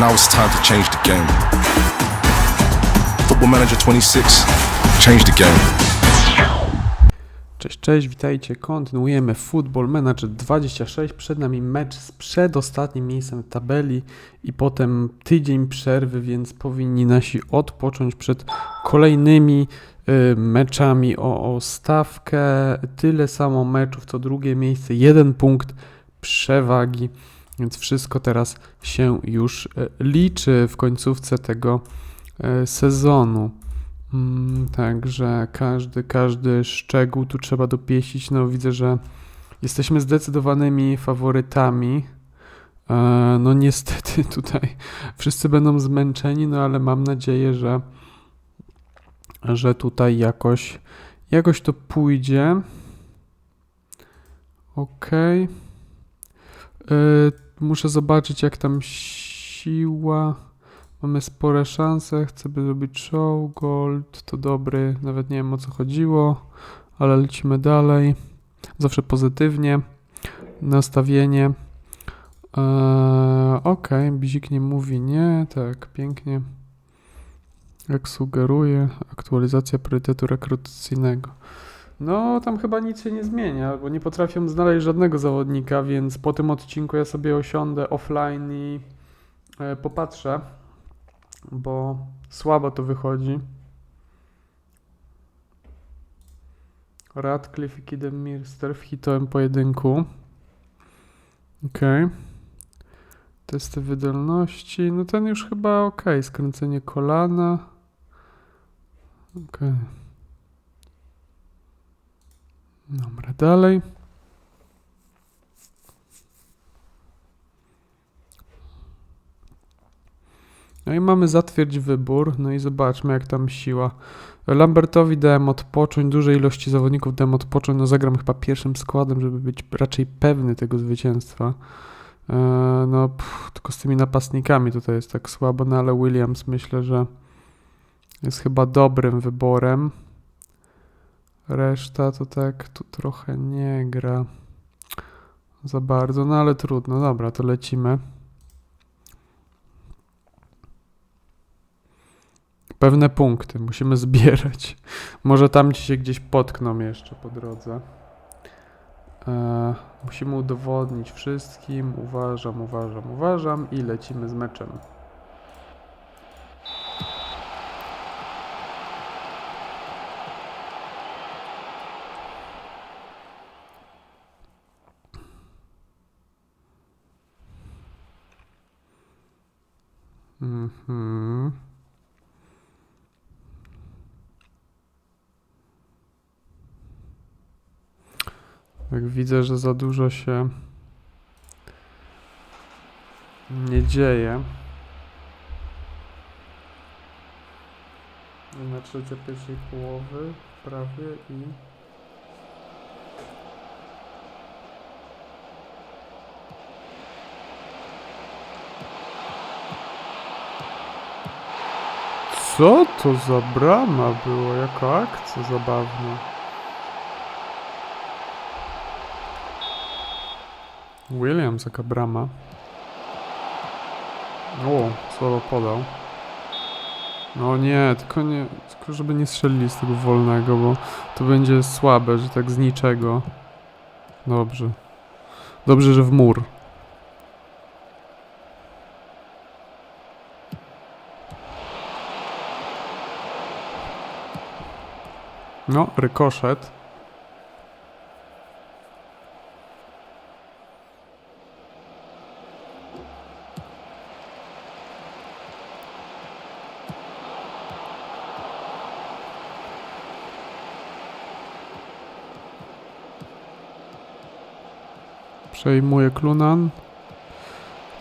Now it's time to change the game. Football Manager 26, change the game. Cześć, cześć, witajcie. Kontynuujemy Football Manager 26. Przed nami mecz z przedostatnim miejscem w tabeli i potem tydzień przerwy, więc powinni nasi odpocząć przed kolejnymi y, meczami o, o stawkę. Tyle samo meczów co drugie miejsce, jeden punkt przewagi, więc wszystko teraz się już y, liczy w końcówce tego y, sezonu. Mm, Także każdy, każdy szczegół tu trzeba dopieścić. No widzę, że jesteśmy zdecydowanymi faworytami. E, No niestety tutaj wszyscy będą zmęczeni, no ale mam nadzieję, że, że tutaj jakoś, jakoś to pójdzie. Okej. E, Muszę zobaczyć jak tam siła. Mamy spore szanse, chcę by zrobić show, gold, to dobry, nawet nie wiem o co chodziło, ale lecimy dalej. Zawsze pozytywnie, nastawienie. Eee, ok, Bizik nie mówi nie, tak, pięknie. Jak sugeruje, aktualizacja priorytetu rekrutacyjnego. No, tam chyba nic się nie zmienia, bo nie potrafią znaleźć żadnego zawodnika, więc po tym odcinku ja sobie osiądę offline i e, popatrzę bo słabo to wychodzi. Radcliffe i Kidemir w hitowym pojedynku. Ok. Testy wydolności. No ten już chyba ok. Skręcenie kolana. Ok. Dobra, dalej. No i mamy zatwierdź wybór, no i zobaczmy jak tam siła. Lambertowi dałem odpocząć, dużej ilości zawodników dałem odpocząć, no zagram chyba pierwszym składem, żeby być raczej pewny tego zwycięstwa. Eee, no, pff, tylko z tymi napastnikami tutaj jest tak słabo, no ale Williams myślę, że jest chyba dobrym wyborem. Reszta to tak tu trochę nie gra za bardzo, no ale trudno, dobra, to lecimy. Pewne punkty musimy zbierać. Może tam ci się gdzieś potkną jeszcze po drodze. E, musimy udowodnić wszystkim. Uważam, uważam, uważam i lecimy z meczem. Mhm. Jak widzę, że za dużo się nie dzieje. Na trzecia pierwszej połowy prawie i Co to za brama była? Jaka akcja zabawna. Williams, jaka brama. O, słabo podał. No nie, tylko nie, tylko żeby nie strzelili z tego wolnego, bo to będzie słabe, że tak z niczego. Dobrze. Dobrze, że w mur. No, rykoszet. Przejmuje Klunan.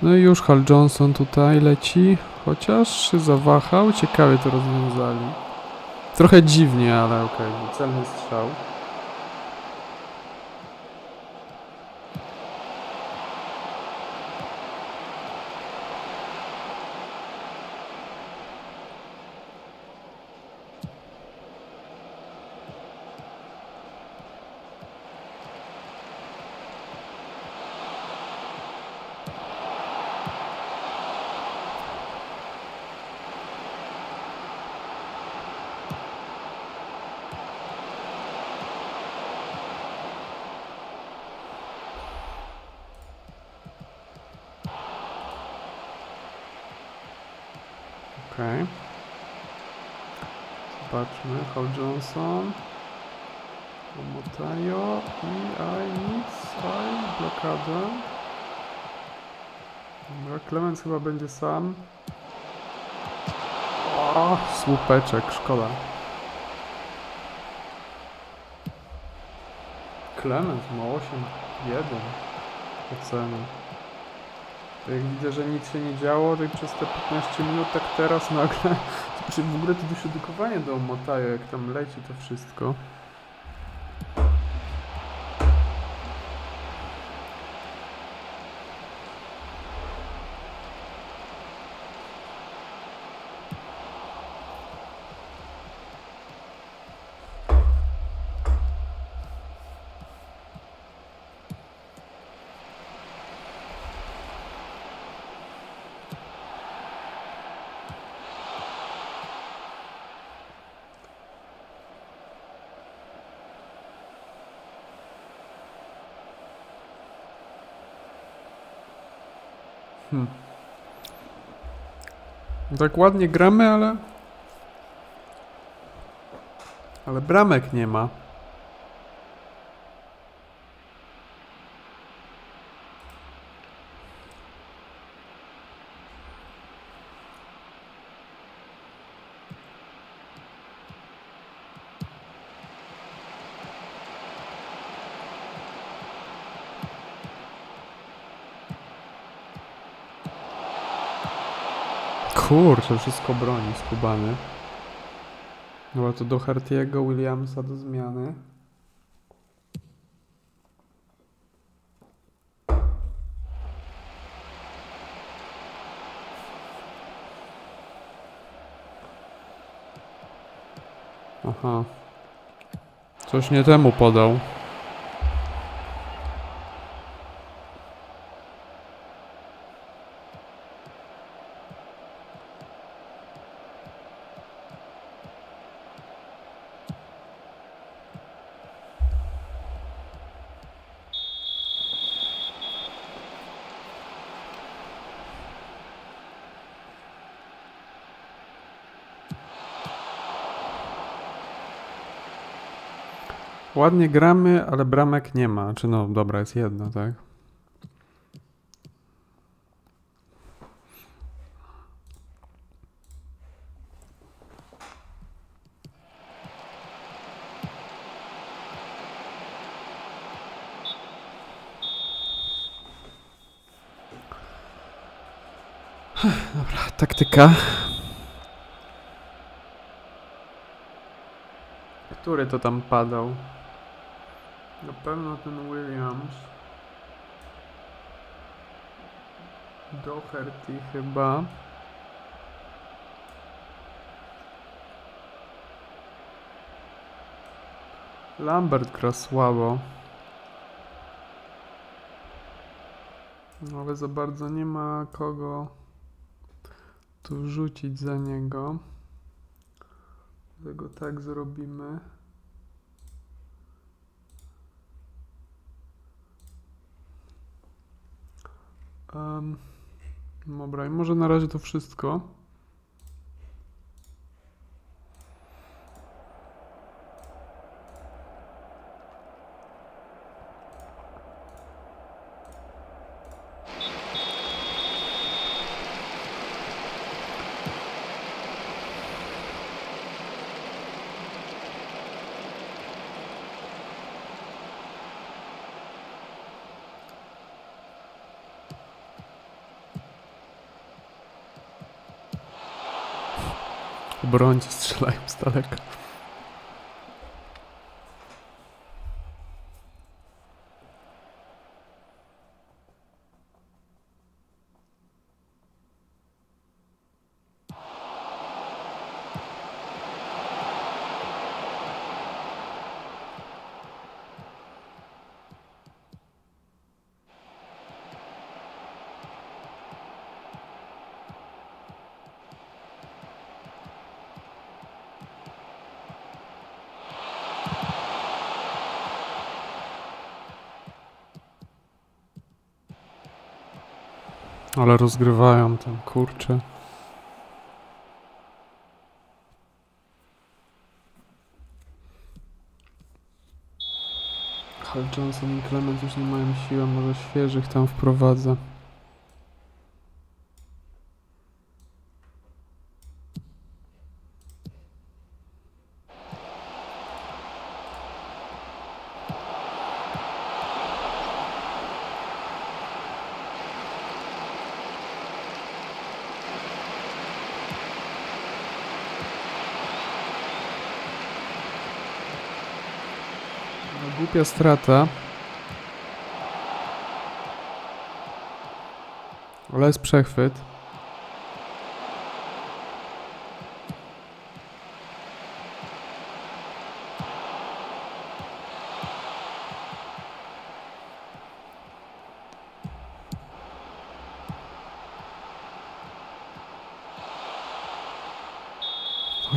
No i już Hal Johnson tutaj leci. Chociaż się zawahał. Ciekawie to rozwiązali. Trochę dziwnie, ale okej. Celny strzał. Dobra, Clemens chyba będzie sam. O, słupeczek, szkoda. Clemens ma 8, 1 ocenę. To Jak widzę, że nic się nie działo, tak przez te 15 minut, tak teraz nagle. W ogóle to doświadkowanie do Motajo, jak tam leci to wszystko. Hmm. Tak ładnie gramy, ale. Ale bramek nie ma. Kurczę, wszystko broni skubany. Dobra, to do Hartiego, Williamsa do zmiany. Aha. Coś nie temu podał. Ładnie gramy, ale bramek nie ma. Czy no, dobra, jest jedna, tak? Dobra, taktyka. Który to tam padał? Na pewno ten Williams. Doherty chyba. Lambert gra słabo. No, Ale za bardzo nie ma kogo tu rzucić za niego. Dlatego tak zrobimy. Um, dobra, i może na razie to wszystko. Obrońcy strzelają z daleka. Ale rozgrywają ten kurczę. Ale Johnson i Clemens już nie mają siły, może świeżych tam wprowadza. Głupia strata. Ale jest przechwyt.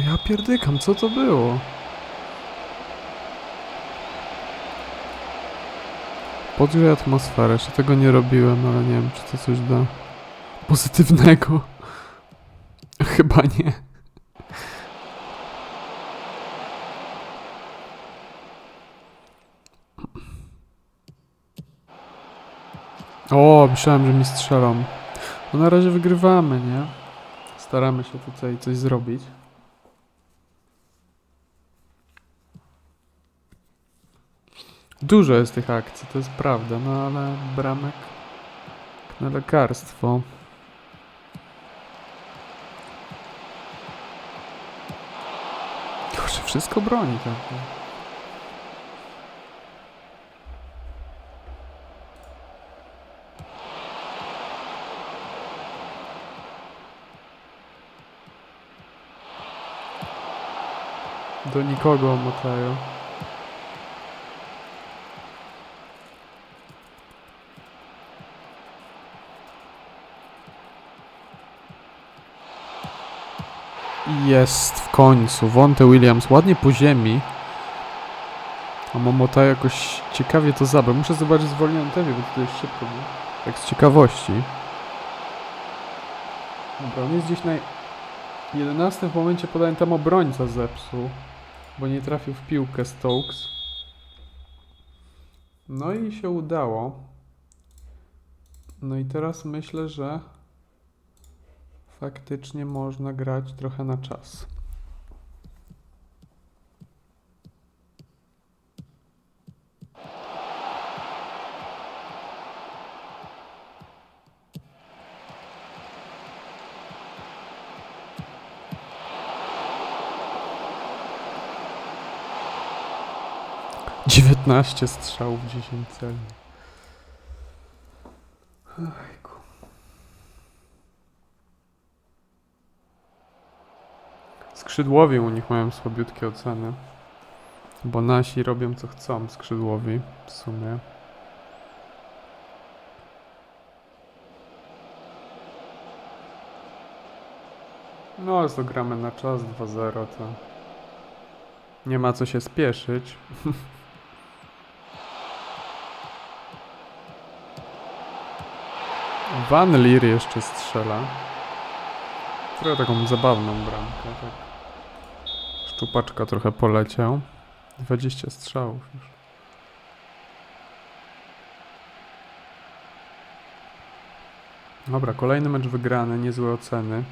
Ja pierdykam, co to było? Podgrzej atmosferę, jeszcze tego nie robiłem, ale nie wiem, czy to coś da pozytywnego. Chyba nie. O, myślałem, że mi strzelą. No na razie wygrywamy, nie? Staramy się tutaj coś zrobić. Dużo jest tych akcji, to jest prawda, no ale bramek na lekarstwo. Kurczę, wszystko broni tak. Do nikogo motają. Jest w końcu. Wonte Williams ładnie po ziemi. A Momota jakoś ciekawie to zabrał. Muszę zobaczyć zwolnioną tempie, bo to jest szybko. Tak z ciekawości. Dobra, on jest gdzieś na 11 momencie podania tam obrońca zepsuł. Bo nie trafił w piłkę Stokes. No i się udało. No i teraz myślę, że faktycznie można grać trochę na czas. Dziewiętnaście strzałów, 10 celi. Skrzydłowi u nich mają słabiutkie oceny. Bo nasi robią co chcą, skrzydłowi w sumie. No, ale to gramy na czas 2-0, to nie ma co się spieszyć. Van Leer jeszcze strzela. Trochę taką zabawną bramkę, tak. Szczupaczka trochę poleciał. 20 strzałów już. Dobra, kolejny mecz wygrany, niezłe oceny.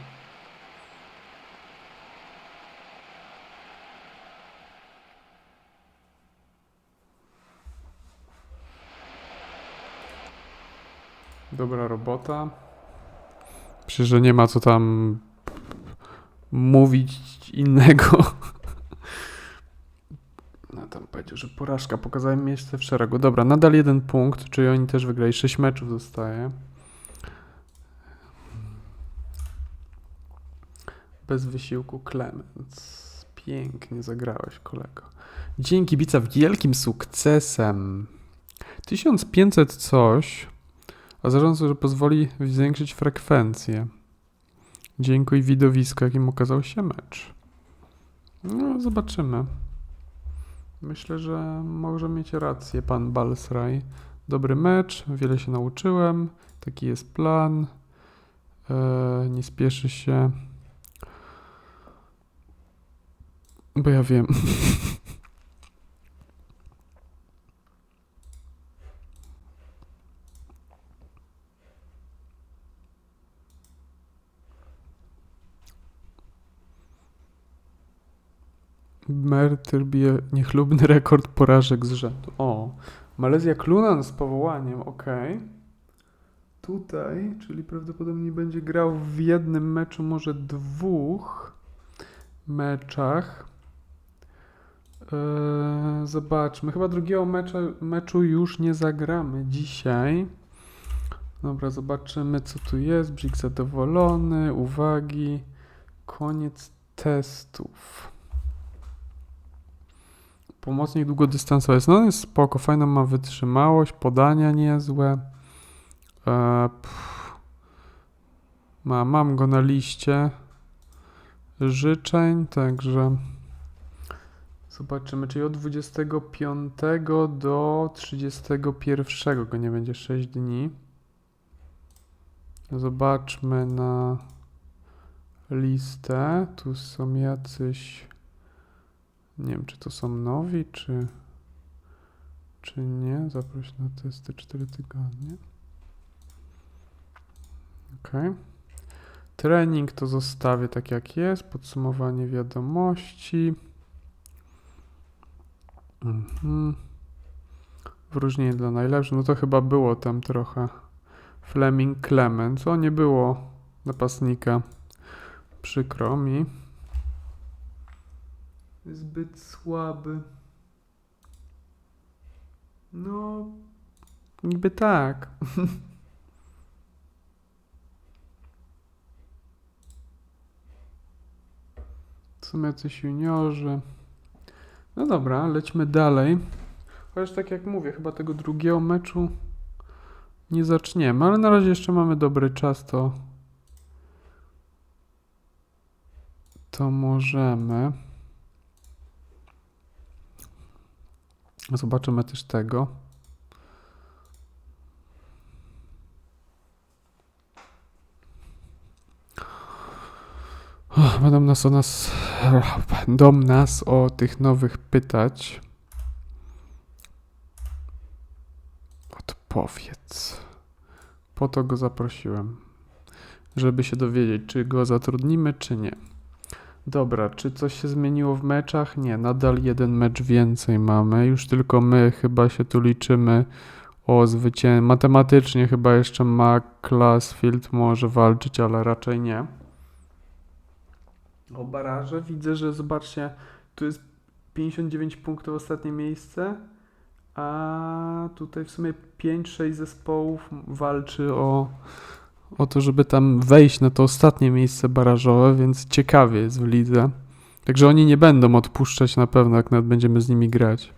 Dobra robota. Myślę, że nie ma co tam mówić innego. No tam powiedział, że porażka. Pokazałem miejsce w szeregu. Dobra, nadal jeden punkt, czyli oni też wygrali. 6 meczów zostaje. Bez wysiłku Clemens. Pięknie zagrałeś, kolego. Dzięki kibica wielkim sukcesem. 1500 coś. A zarządza, że pozwoli zwiększyć frekwencję. Dziękuję widowisku, jakim okazał się mecz. No, zobaczymy. Myślę, że może mieć rację pan Balsraj. Dobry mecz, wiele się nauczyłem. Taki jest plan. E, nie spieszy się. Bo ja wiem. Mertyr bije niechlubny rekord porażek z rzędu. O, Malezja Klunan z powołaniem, okej. Tutaj, czyli prawdopodobnie będzie grał w jednym meczu, może dwóch meczach. Eee, zobaczmy, chyba drugiego meczu, meczu już nie zagramy dzisiaj. Dobra, zobaczymy co tu jest. Bzik zadowolony, uwagi. Koniec testów. Pomocnik długodystansowy jest, no jest spoko, fajna ma wytrzymałość, podania niezłe. E, ma, mam go na liście życzeń, także zobaczymy, czyli od 25 do 31 go nie będzie 6 dni. Zobaczmy na listę. Tu są jacyś. Nie wiem, czy to są nowi, czy. Czy nie? Zaproś na testy 4 tygodnie. Ok. Trening to zostawię tak jak jest. Podsumowanie wiadomości. Mhm. Dla najlepszych. No to chyba było tam trochę. Fleming Clemens. O, nie było napastnika. Przykro mi. Zbyt słaby. No, niby tak. Są jacyś juniorzy. No dobra, lećmy dalej. Chociaż tak jak mówię, chyba tego drugiego meczu nie zaczniemy, ale na razie jeszcze mamy dobry czas, to to możemy. Zobaczymy też tego. Będą nas o nas, będą nas o tych nowych pytać. Odpowiedz. Po to go zaprosiłem, żeby się dowiedzieć, czy go zatrudnimy, czy nie. Dobra, czy coś się zmieniło w meczach? Nie, nadal jeden mecz więcej mamy. Już tylko my chyba się tu liczymy o zwycięstwo. Matematycznie chyba jeszcze McClassfield może walczyć, ale raczej nie. O baraże widzę, że zobaczcie, tu jest 59 punktów ostatnie miejsce, a tutaj w sumie 5-6 zespołów walczy o, o to, żeby tam wejść na to ostatnie miejsce barażowe, więc ciekawie jest w lidze. Także oni nie będą odpuszczać na pewno, jak nawet będziemy z nimi grać.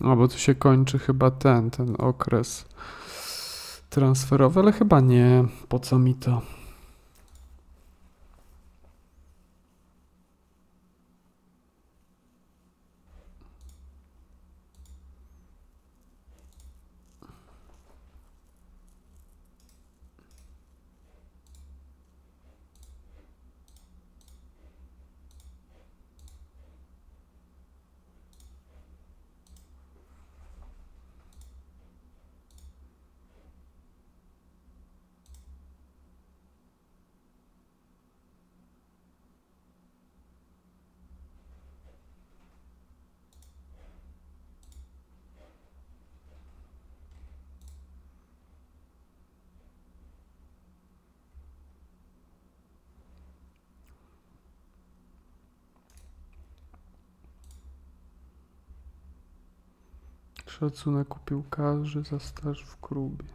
No, bo tu się kończy chyba ten, ten okres transferowy, ale chyba nie. Po co mi to? Szacunek u piłkarzy za staż w klubie.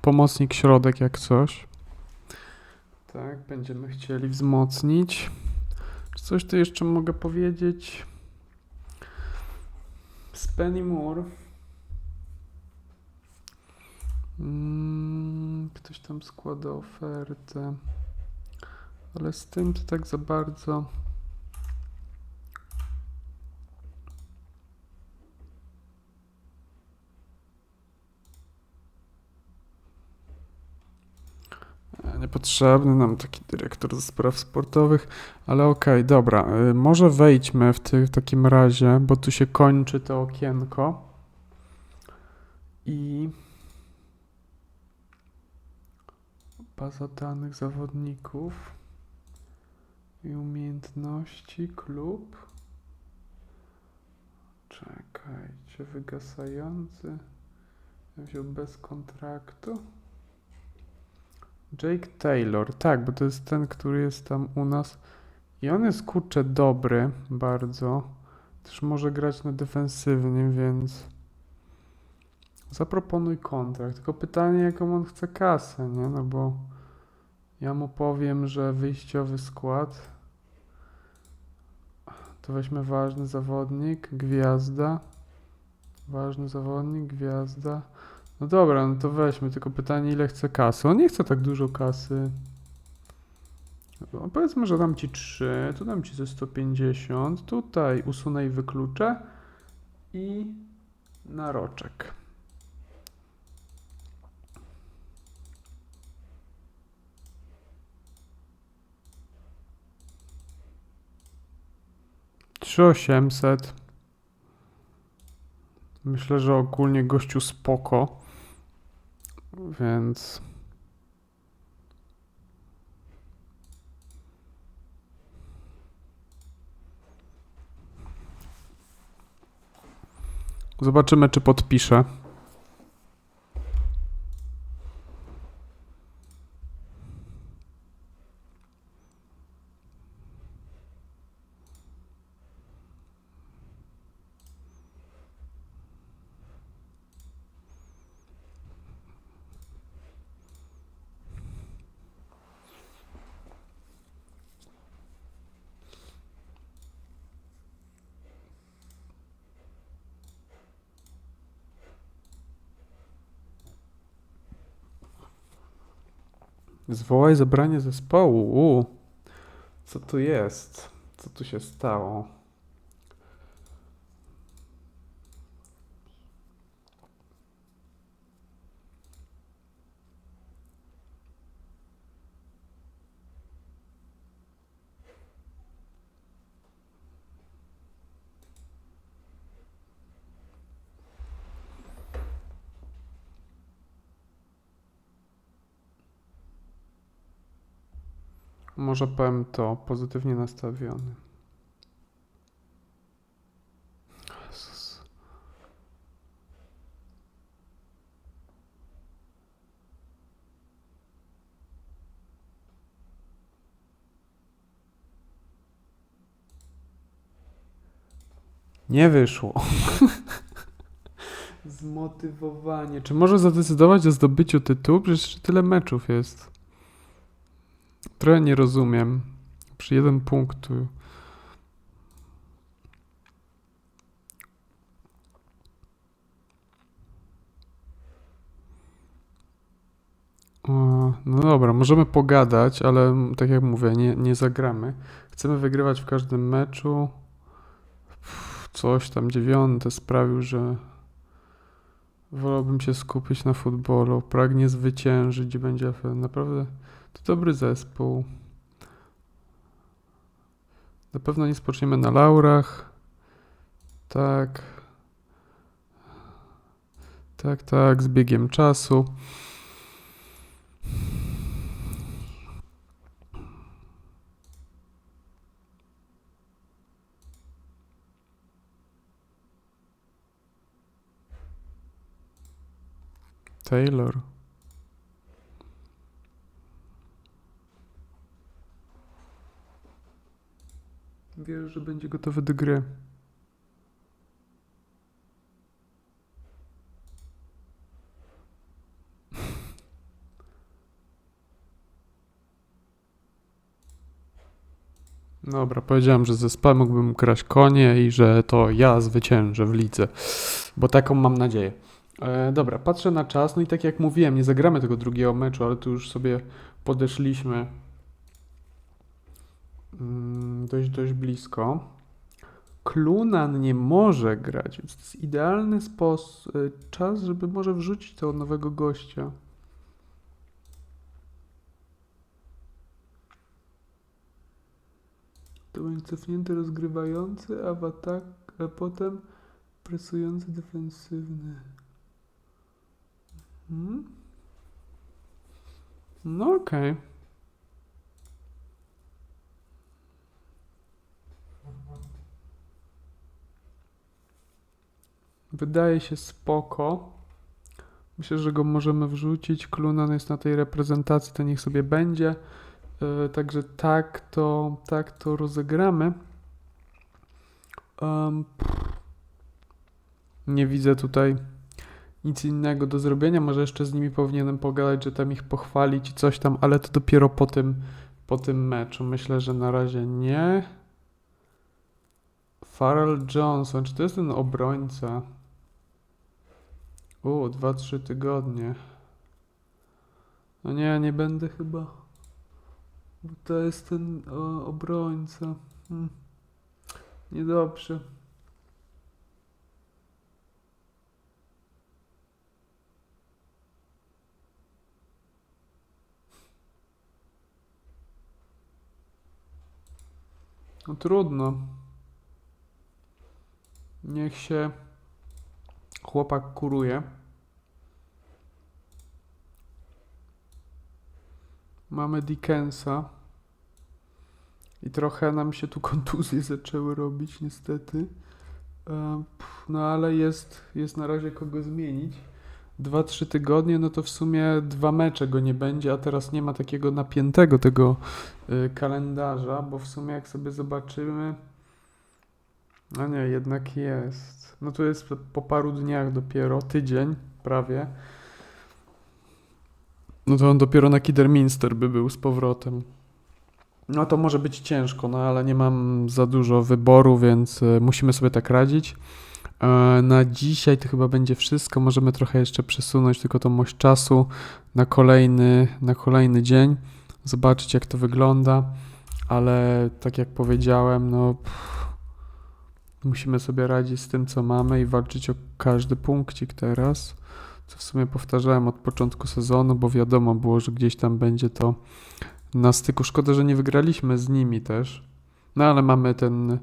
pomocnik środek jak coś. Tak, będziemy chcieli wzmocnić. Czy coś tu jeszcze mogę powiedzieć? Z Penny Moore. Mm, ktoś tam składa ofertę. Ale z tym to tak za bardzo. Niepotrzebny nam taki dyrektor do spraw sportowych, ale okej, dobra. y, Może wejdźmy w, ty, w takim razie, bo tu się kończy to okienko. I baza danych zawodników i umiejętności, klub. Czekajcie, wygasający. Wziął bez kontraktu. Jake Taylor, tak, bo to jest ten, który jest tam u nas. I on jest kurczę dobry bardzo. Też może grać na defensywnie, więc zaproponuj kontrakt. Tylko pytanie, jaką on chce kasę, nie? No bo ja mu powiem, że wyjściowy skład to weźmy ważny zawodnik, gwiazda. Ważny zawodnik, gwiazda. No dobra, no to weźmy, tylko pytanie, ile chce kasy. On nie chce tak dużo kasy. No, powiedzmy, że dam ci 3, tu dam ci ze 150, tutaj usunę i wykluczę i naroczek. Trzy osiemset. Myślę, że ogólnie gościu spoko. Więc. Zobaczymy, czy podpisze. Zwołaj zebranie zespołu. U. Co tu jest? Co tu się stało? Może powiem to pozytywnie nastawiony. Nie wyszło. Zmotywowanie. Czy może zadecydować o zdobyciu tytułu? Przecież tyle meczów jest. Trochę nie rozumiem. Przy jeden punktu. No dobra, możemy pogadać, ale tak jak mówię, nie, nie zagramy. Chcemy wygrywać w każdym meczu. Coś tam dziewiąte sprawił, że wolałbym się skupić na futbolu. Pragnie zwyciężyć, będzie naprawdę to dobry zespół. Na pewno nie spoczniemy na laurach. Tak. Tak, tak, z biegiem czasu. Taylor. Wierzę, że będzie gotowy do gry. Dobra, powiedziałem, że zespołem mógłbym grać konie i że to ja zwyciężę w lidze, bo taką mam nadzieję. E, dobra, patrzę na czas, no i tak jak mówiłem, nie zagramy tego drugiego meczu, ale tu już sobie podeszliśmy dość, dość blisko. Klunan nie może grać, więc to jest idealny spos- e, czas, żeby może wrzucić tego nowego gościa. To będzie cofnięty rozgrywający, a w atak, a potem presujący defensywny. Hmm? No okej. Wydaje się spoko. Myślę, że go możemy wrzucić. Klunan jest na tej reprezentacji, to niech sobie będzie. Yy, także tak to, tak to rozegramy. Pff. nie widzę tutaj nic innego do zrobienia. Może jeszcze z nimi powinienem pogadać, że tam ich pochwalić i coś tam, ale to dopiero po tym, po tym meczu. Myślę, że na razie nie. Farrell Johnson, czy to jest ten obrońca? U, 2-3 tygodnie. No nie, nie będę chyba. Bo to jest ten o, obrońca. Hmm. Niedobrze. No trudno. Niech się chłopak kuruje. Mamy Dickensa. I trochę nam się tu kontuzje zaczęły robić, niestety. E, No ale jest, jest na razie kogo zmienić. Dwa, trzy tygodnie, no to w sumie dwa mecze go nie będzie, a teraz nie ma takiego napiętego tego y, kalendarza, bo w sumie jak sobie zobaczymy, a nie, jednak jest. No to jest po paru dniach dopiero, tydzień prawie. No to on dopiero na Kidderminster by był z powrotem. No to może być ciężko, no ale nie mam za dużo wyboru, więc y, musimy sobie tak radzić. E, Na dzisiaj to chyba będzie wszystko. Możemy trochę jeszcze przesunąć tylko tą mość czasu na kolejny, na kolejny dzień, zobaczyć jak to wygląda, ale tak jak powiedziałem, no pff, musimy sobie radzić z tym, co mamy i walczyć o każdy punkcik teraz, co w sumie powtarzałem od początku sezonu, bo wiadomo było, że gdzieś tam będzie to na styku. Szkoda, że nie wygraliśmy z nimi też, no ale mamy ten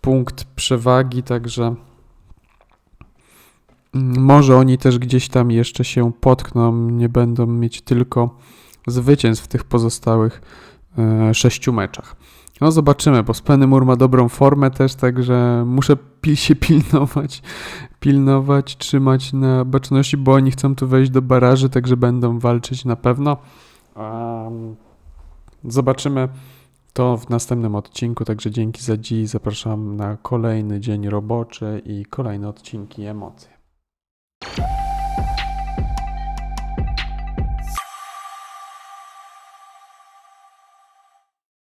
punkt przewagi, także Może oni też gdzieś tam jeszcze się potkną, nie będą mieć tylko zwycięstw w tych pozostałych e, sześciu meczach. No zobaczymy, bo Spenymur ma dobrą formę też, także muszę pi- się pilnować, pilnować, trzymać na baczności, bo oni chcą tu wejść do baraży, także będą walczyć na pewno. Zobaczymy to w następnym odcinku, także dzięki za dziś, zapraszam na kolejny dzień roboczy i kolejne odcinki emocje.